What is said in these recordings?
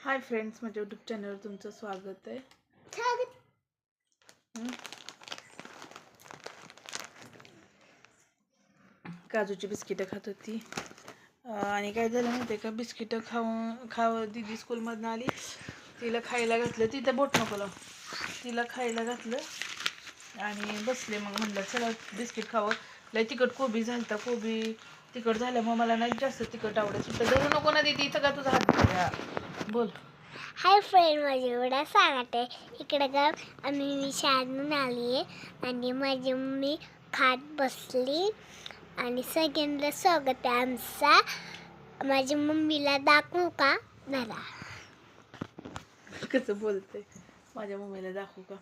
Hi friends माझ्या YouTube चॅनलवर तुमचं स्वागत आहे? काजूची बिस्किटं खात होती. आणि काय झालं माहिती आहे का? बिस्किटं खाऊन खाव दिदी स्कूलमधनं आली. तिला खायला घातलं. तिथं बोट नको. तिला खायला घातलं. आणि बसले मग म्हणलं चला बिस्किट खावं. लय तिखट कोबी झालता. कोबी तिखट झाल्यामुळे मला नाही जास्त तिखट आवडत सुद्धा धरू नको ना दिदी सगळा तुझा हात. बोल. हाय फ्रेंड माझी एवढा सांगत आहे. इकडे का आम्ही मी शाळेतून आली आहे आणि माझी मम्मी खात बसली आणि सगळ्यांना स्वागत आहे आमचा. माझ्या मम्मीला दाखवू का जरा? कसं बोलते? माझ्या मम्मीला दाखवू का?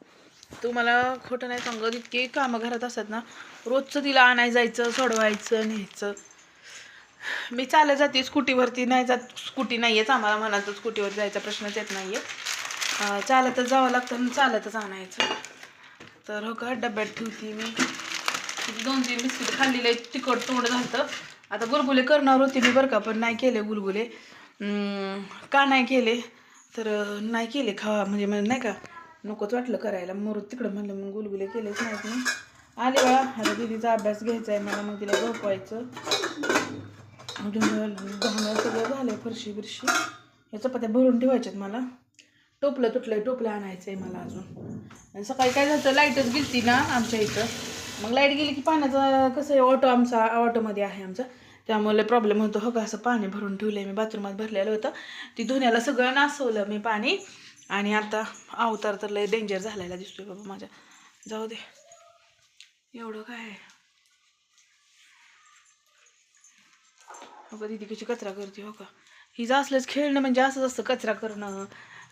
तू मला खोटं नाही सांगत इतके कामं घरात असतात ना रोजचं तिला आणाय जायचं सोडवायचं न्यायचं. मी चालत जाते स्कूटीवरती. नाही जात स्कूटी नाही आहेच आम्हाला म्हणायचं स्कूटीवर जायचा प्रश्नच येत नाही आहे चालतच जावं लागतं आणि चालतच आणायचं. तर हो का डब्यात ठेवते मी. दोन तीन बिस्किट खाल्लेले तिखट तोंड झालं आता गुलगुले करणार होते मी बरं का पण नाही केले गुलगुले. का नाही केले? तर नाही केले खावा म्हणजे मला नाही का नकोच वाटलं करायला. मोर तिकडं म्हणलं मग गुलगुले केलेच नाहीत मी आले बा आता दिदीचा अभ्यास घ्यायचा आहे मला मग तिला झोपवायचं. म्हणजे अजून घाणं सगळं झालं आहे फरशी बिरशी. या चपात्या भरून ठेवायच्यात मला. टोपलं तुटलं टोपलं आणायचं आहे मला अजून. सकाळी काय झालं लाईटच गेलती ना आमच्या इथं. मग लाइट गेली की पाण्याचा कसं आहे ऑटो आमचा ऑटोमध्ये आहे आमचा. त्यामुळे प्रॉब्लेम होतो. हो का असं पाणी भरून ठेवलं आहे मी बाथरूमात भरलेलं होतं. ती धुण्याला सगळं नासवलं मी पाणी. आणि आता अवतार तर लय डेंजर झालेला दिसतोय बाबा माझ्या. जाऊ दे. एवढं काय का दिदी कशी कचरा करते हो का? हिचं असलंच खेळणं म्हणजे असंच असतं कचरा करणं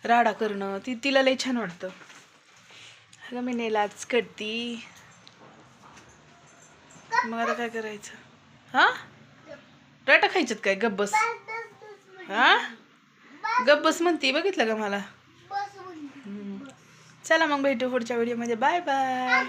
राडा करणं. ती तिला लई छान वाटतं. अगं मी नेलाच करती मग आता काय करायचं? हा? राटा खायच्यात काय? गब्बस हा? गब्बस म्हणते बघितलं का मला. चला मग भेटू पुढच्या व्हिडिओमध्ये बाय बाय